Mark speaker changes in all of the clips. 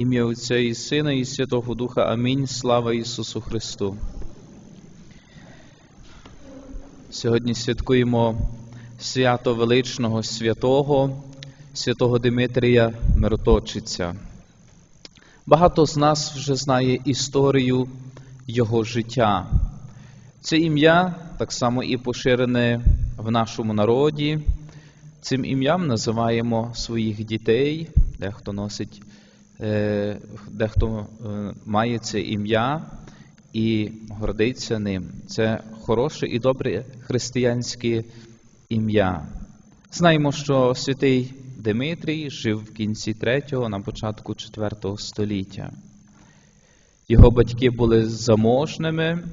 Speaker 1: Ім'я Отця і Сина, і Святого Духа. Амінь. Слава Ісусу Христу. Сьогодні святкуємо свято величного святого, святого Димитрія Мироточиця. Багато з нас вже знає історію його життя. Це ім'я так само і поширене в нашому народі. Цим ім'ям називаємо своїх дітей, дехто носить, дехто е, має це ім'я і гордиться ним. Це хороше і добре християнське ім'я. Знаємо, що святий Димитрій жив в кінці 3-го, на початку 4 століття. Його батьки були заможними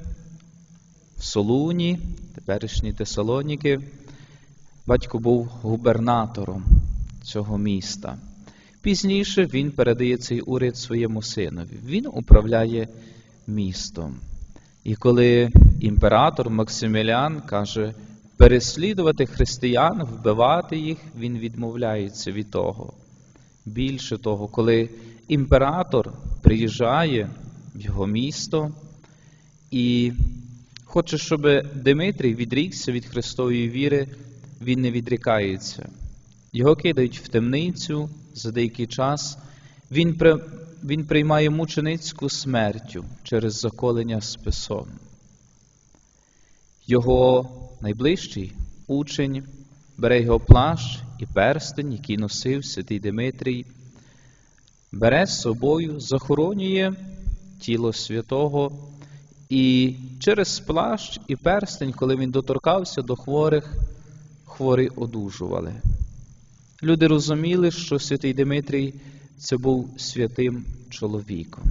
Speaker 1: в Солуні, теперішні Тесалоніки. Батько був губернатором цього міста. Пізніше він передає цей уряд своєму синові. Він управляє містом. І коли імператор Максимілян каже переслідувати християн, вбивати їх, він відмовляється від того. Більше того, коли імператор приїжджає в його місто і хоче, щоб Димитрій відрікся від Христової віри, він не відрікається. Його кидають в темницю за деякий час. Він при, він приймає мученицьку смертю через заколення списом. Його найближчий учень бере його плащ і перстень, який носив святий Димитрій, бере з собою, захоронює тіло святого, і через плащ і перстень, коли він доторкався до хворих, хворі одужували. Люди розуміли, що святий Димитрій це був святим чоловіком.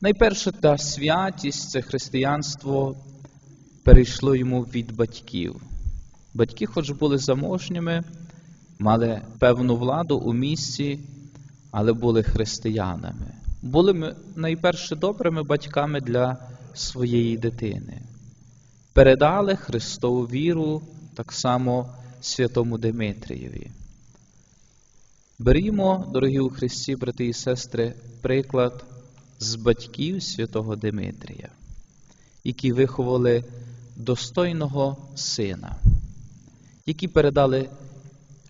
Speaker 1: Найперше та святість це християнство перейшло йому від батьків. Батьки, хоч були заможніми, мали певну владу у місті, але були християнами. Були найперше добрими батьками для своєї дитини. Передали Христову віру так само святому Димитрієві. Берімо, дорогі у Христі, брати і сестри, приклад з батьків святого Димитрія, які виховали достойного сина, які передали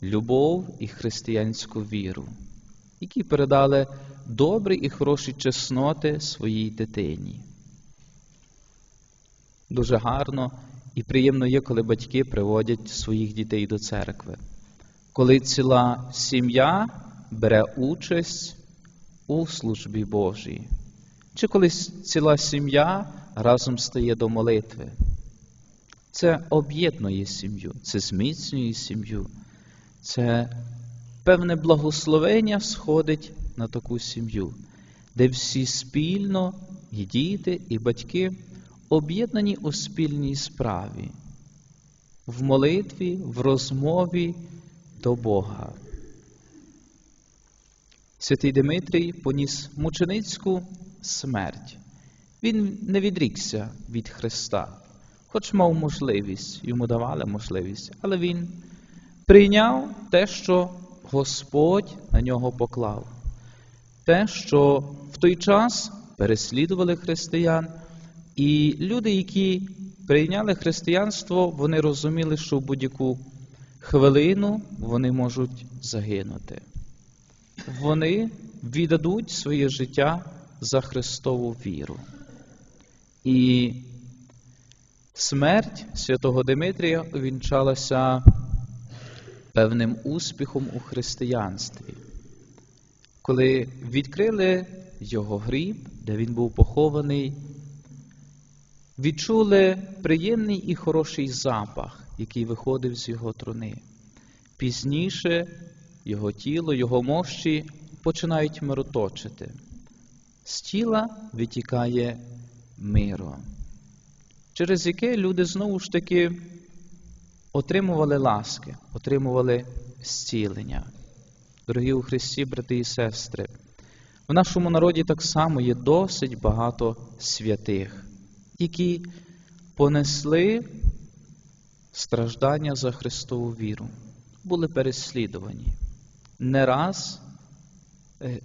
Speaker 1: любов і християнську віру, які передали добрі і хороші чесноти своїй дитині. Дуже гарно і приємно є, коли батьки приводять своїх дітей до церкви, коли ціла сім'я бере участь у службі Божій, чи коли ціла сім'я разом стає до молитви. Це об'єднує сім'ю, це зміцнює сім'ю, це певне благословення сходить на таку сім'ю, де всі спільно, і діти, і батьки об'єднані у спільній справі, в молитві, в розмові до Бога. Святий Димитрій поніс мученицьку смерть. Він не відрікся від Христа, хоч мав можливість, йому давали можливість, але він прийняв те, що Господь на нього поклав, те, що в той час переслідували християн. І люди, які прийняли християнство, вони розуміли, що в будь-яку хвилину вони можуть загинути. Вони віддадуть своє життя за Христову віру. І смерть святого Димитрія увінчалася певним успіхом у християнстві, коли відкрили його гріб, де він був похований відчули приємний і хороший запах, який виходив з його труни. Пізніше його тіло, його мощі починають мироточити. З тіла витікає миро, через яке люди знову ж таки отримували ласки, отримували зцілення. Дорогі у Христі, брати і сестри, в нашому народі так само є досить багато святих які понесли страждання за Христову віру, були переслідувані не раз е,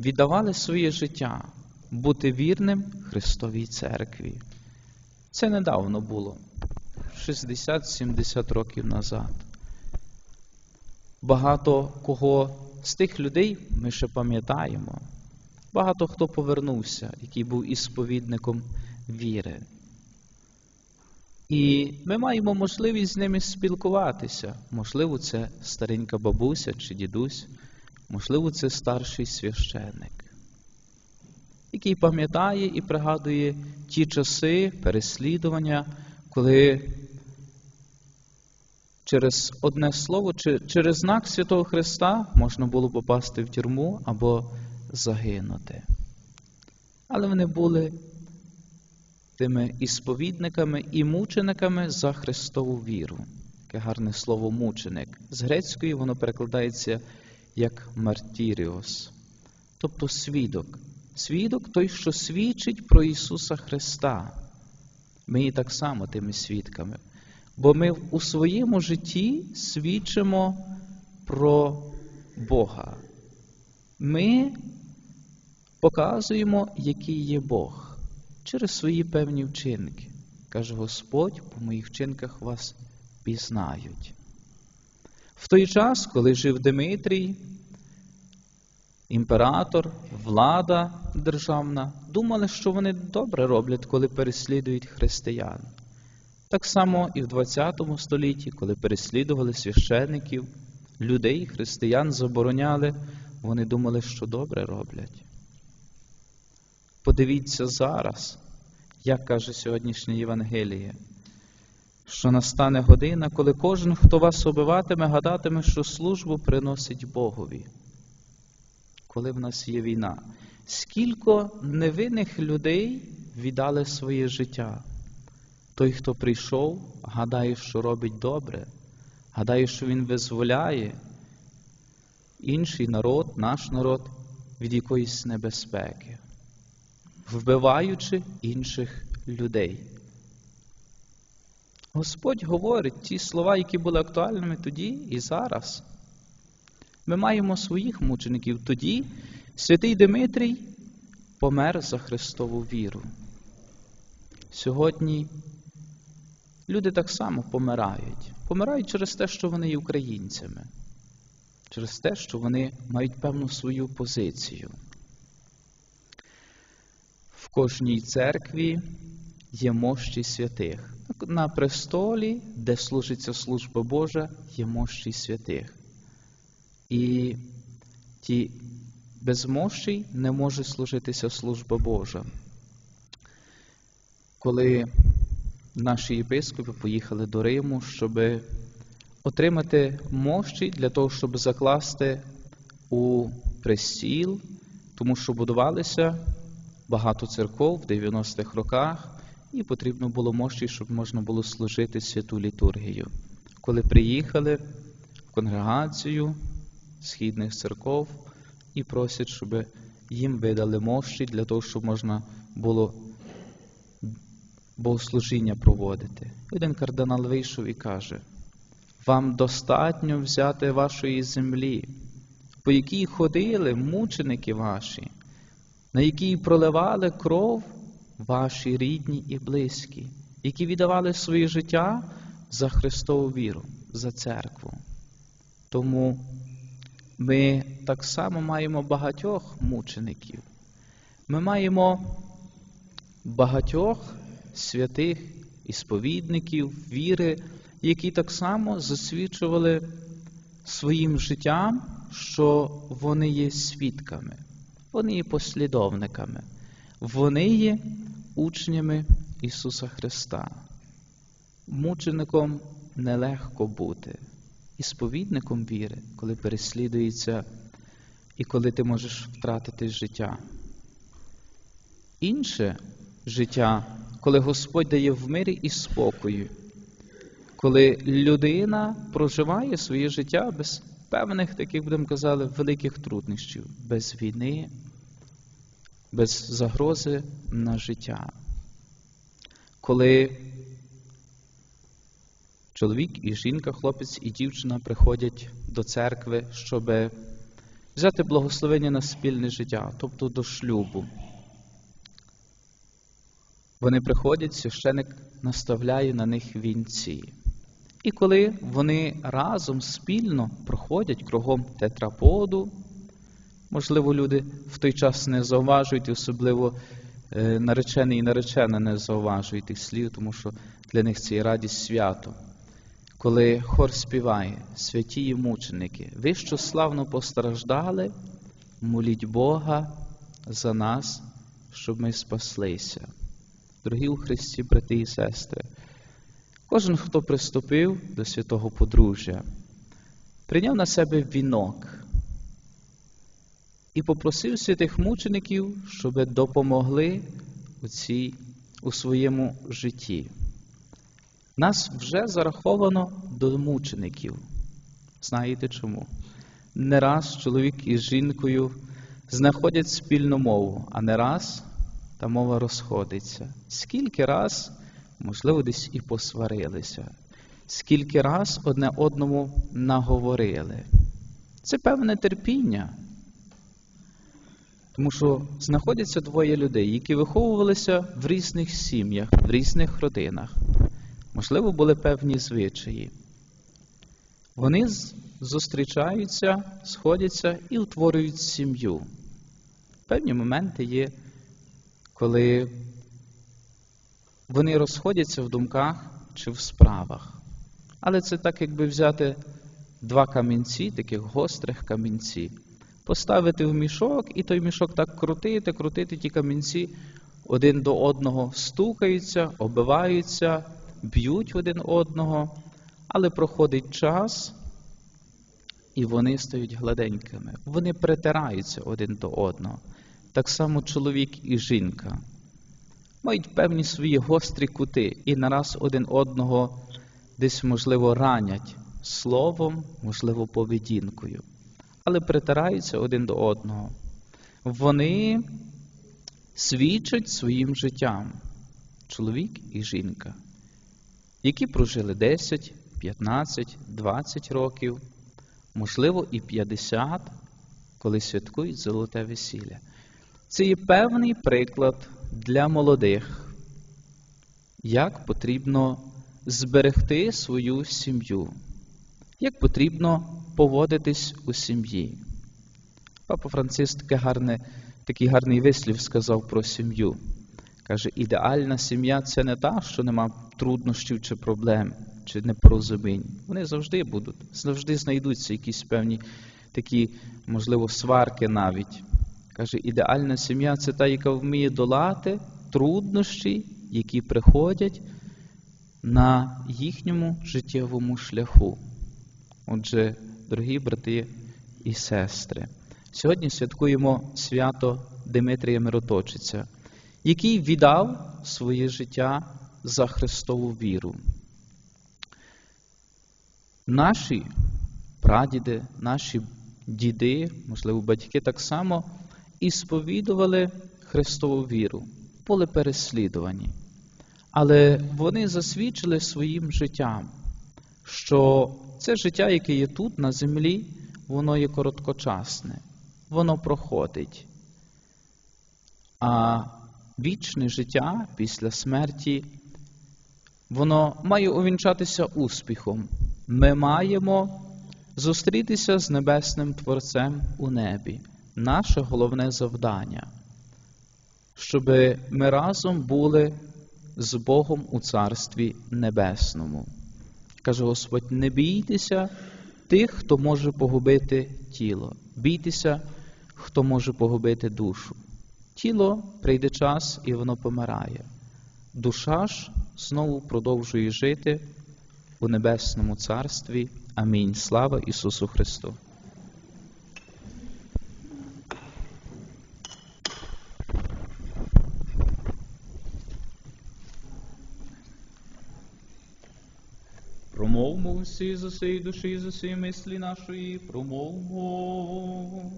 Speaker 1: віддавали своє життя бути вірним Христовій церкві. Це недавно було, 60-70 років назад. Багато кого з тих людей ми ще пам'ятаємо. Багато хто повернувся, який був ісповідником віри. І ми маємо можливість з ними спілкуватися. Можливо, це старенька бабуся чи дідусь, можливо, це старший священник, який пам'ятає і пригадує ті часи переслідування, коли через одне слово, чи через знак Святого Христа можна було попасти в тюрму або загинути. Але вони були тими ісповідниками і мучениками за Христову віру. Таке гарне слово мученик. З грецької воно перекладається як мартіріос, тобто свідок. Свідок той, що свідчить про Ісуса Христа. Ми є так само тими свідками. Бо ми у своєму житті свідчимо про Бога. Ми показуємо, який є Бог через свої певні вчинки. Каже Господь, по моїх вчинках вас пізнають. В той час, коли жив Димитрій, імператор, влада державна, думали, що вони добре роблять, коли переслідують християн. Так само і в ХХ столітті, коли переслідували священиків, людей, християн забороняли, вони думали, що добре роблять. Подивіться зараз, як каже сьогоднішнє Євангеліє, що настане година, коли кожен, хто вас обиватиме, гадатиме, що службу приносить Богові. Коли в нас є війна, скільки невинних людей віддали своє життя. Той, хто прийшов, гадає, що робить добре, гадає, що він визволяє інший народ, наш народ від якоїсь небезпеки, вбиваючи інших людей. Господь говорить ті слова, які були актуальними тоді і зараз. Ми маємо своїх мучеників. Тоді святий Димитрій помер за Христову віру. Сьогодні люди так само помирають. Помирають через те, що вони є українцями, через те, що вони мають певну свою позицію. Кожній церкві є мощі святих. На престолі, де служиться служба Божа, є мощі святих. І ті без мощей не може служитися служба Божа. Коли наші єпископи поїхали до Риму, щоб отримати мощі для того, щоб закласти у престіл, тому що будувалися багато церков в 90-х роках, і потрібно було мощі, щоб можна було служити святу літургію. Коли приїхали в конгрегацію східних церков і просять, щоб їм видали мощі для того, щоб можна було богослужіння проводити. Один кардинал вийшов і каже: вам достатньо взяти вашої землі, по якій ходили мученики ваші, на якій проливали кров ваші рідні і близькі, які віддавали своє життя за Христову віру, за церкву. Тому ми так само маємо багатьох мучеників. Ми маємо багатьох святих ісповідників, віри, які так само засвідчували своїм життям, що вони є свідками, вони є послідовниками, вони є учнями Ісуса Христа. Мучеником нелегко бути, ісповідником віри, коли переслідується і коли ти можеш втратити життя. Інше життя коли Господь дає в мирі і спокою, коли людина проживає своє життя без певних, таких будемо казали, великих труднощів, без війни, без загрози на життя. Коли чоловік і жінка, хлопець і дівчина приходять до церкви, щоб взяти благословення на спільне життя, тобто до шлюбу. Вони приходять, священик наставляє на них вінці. І коли вони разом спільно проходять кругом тетраподу, можливо, люди в той час не зауважують, особливо е, наречений і наречена не зауважують тих слів, тому що для них це є радість свято. Коли хор співає, святії мученики, ви що славно постраждали, моліть Бога за нас, щоб ми спаслися. Дорогі у Христі, брати і сестри, кожен, хто приступив до святого подружжя, прийняв на себе вінок і попросив святих мучеників, щоб допомогли у, цій, у своєму житті. Нас вже зараховано до мучеників. Знаєте чому? Не раз чоловік із жінкою знаходять спільну мову, а не раз та мова розходиться. Скільки раз, можливо, десь і посварилися, скільки раз одне одному наговорили. Це певне терпіння. Тому що знаходяться двоє людей, які виховувалися в різних сім'ях, в різних родинах. Можливо, були певні звичаї. Вони зустрічаються, сходяться і утворюють сім'ю. Певні моменти є, коли вони розходяться в думках чи в справах. Але це так, якби взяти два камінці, таких гострих камінці, поставити в мішок, і той мішок так крутити, крутити ті камінці один до одного стукаються, оббиваються б'ють один одного, але проходить час, і вони стають гладенькими. Вони притираються один до одного. Так само чоловік і жінка мають певні свої гострі кути і нараз один одного десь, можливо, ранять словом, можливо, поведінкою, але притираються один до одного. Вони свідчать своїм життям, чоловік і жінка які прожили 10, 15, 20 років, можливо, і 50, коли святкують золоте весілля. Це є певний приклад для молодих, як потрібно зберегти свою сім'ю, як потрібно поводитись у сім'ї. Папа Франциск таке гарне, такий гарний вислів сказав про сім'ю. Каже, ідеальна сім'я це не та, що нема труднощів чи проблем, чи непорозумінь. Вони завжди будуть, завжди знайдуться якісь певні такі, можливо, сварки навіть. Каже, ідеальна сім'я це та, яка вміє долати труднощі, які приходять на їхньому життєвому шляху. Отже, дорогі брати і сестри, сьогодні святкуємо свято Димитрія Мироточиця який віддав своє життя за Христову віру. Наші прадіди, наші діди, можливо, батьки так само і сповідували Христову віру, були переслідувані. Але вони засвідчили своїм життям, що це життя, яке є тут, на землі, воно є короткочасне, воно проходить. А вічне життя після смерті, воно має увінчатися успіхом. Ми маємо зустрітися з Небесним Творцем у небі. Наше головне завдання, щоб ми разом були з Богом у Царстві Небесному. Каже Господь: не бійтеся тих, хто може погубити тіло, бійтеся, хто може погубити душу. Тіло прийде час і воно помирає. Душа ж знову продовжує жити у Небесному Царстві. Амінь. Слава Ісусу Христу! Усі з усієї душі, з усієї мислі нашої, промовмо.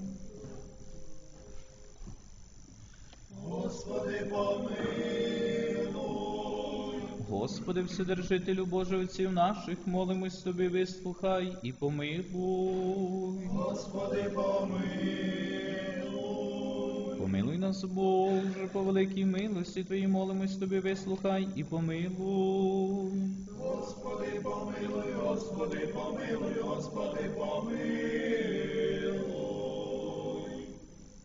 Speaker 1: Господи, Вседержителю Боже отців наших, молимось тобі, вислухай і помилуй.
Speaker 2: Господи, помилуй.
Speaker 1: Помилуй нас, Боже, по великій милості Твоїй молимось тобі, вислухай і помилуй.
Speaker 2: Господи, помилуй, Господи, помилуй, Господи, помилуй.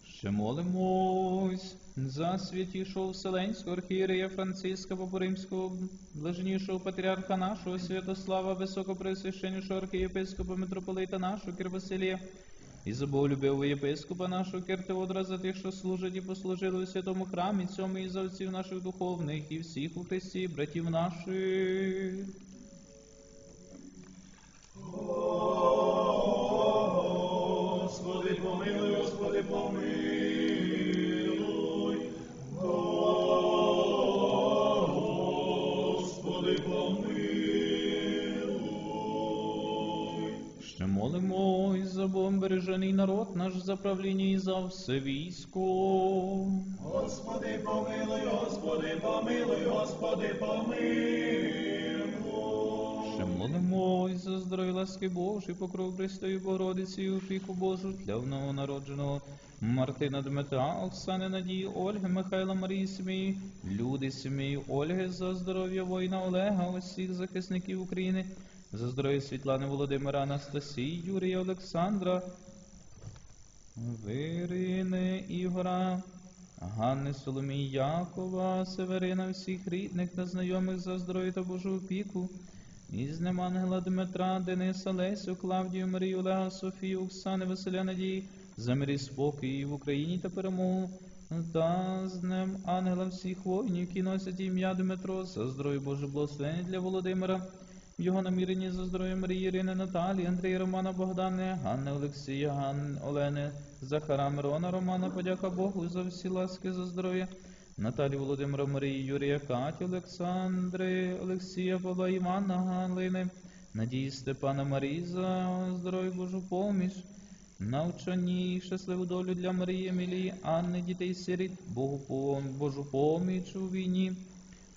Speaker 1: Ще молимось за святішого Вселенського архієрея Франциска Попоримського, блаженнішого патріарха нашого Святослава, високопресвященнішого архієпископа митрополита нашого Кир Василія, і за боголюбивого єпископа нашого Кир Теодора, за тих, що служать і послужили у святому храмі цьому і за отців наших духовних, і всіх у Христі, братів наших.
Speaker 2: Господи, помилуй, Господи, помилуй. Господи, помилуй.
Speaker 1: Ще за Богом бережений народ наш за правління і за все військо.
Speaker 2: Господи, помилуй, Господи, помилуй, Господи, помилуй.
Speaker 1: Молимось за здоров'я ласки Божої, покров Христої Богородиці і опіку Божу для новонародженого Мартина Дмитра, Оксани Надії, Ольги, Михайла Марії Сімії, люди сім'ї Ольги за здоров'я воїна Олега, усіх захисників України, за здоров'я Світлани Володимира, Анастасії, Юрія Олександра, Вирини Ігора, Ганни Соломії Якова, Северина, всіх рідних та знайомих за здоров'я та Божу опіку. Із ним Ангела Дмитра, Дениса, Лесю, Клавдію, Марію, Олега, Софію, Оксани, Василя Надії, за мир і спокій в Україні та перемогу. Та з днем ангела всіх воїнів, які носять ім'я Дмитро, за здоров'я Боже благословення для Володимира, в його наміренні за здоров'я Марії, Ірини, Наталії, Андрія, Романа, Богдани, Ганни, Олексія, Ганни, Олени, Захара, Мирона, Романа, подяка Богу за всі ласки за здоров'я. Наталі Володимира Марії, Юрія, Каті, Олександри, Олексія, Павла, Івана, Галини, Надії Степана Марії за здоров'я Божу поміч, навчанні щасливу долю для Марії, Емілії, Анни, дітей сиріт, Богу Божу поміч у війні.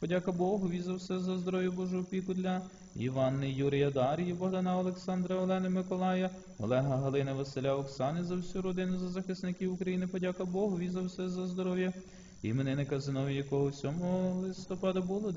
Speaker 1: Подяка Богу і за все за здоров'я Божу опіку для Іванни, Юрія, Дарії, Богдана, Олександра, Олени, Миколая, Олега, Галини, Василя, Оксани, за всю родину, за захисників України. Подяка Богу і за все за здоров'я. Іменинника Зиновія, якого 7 листопада було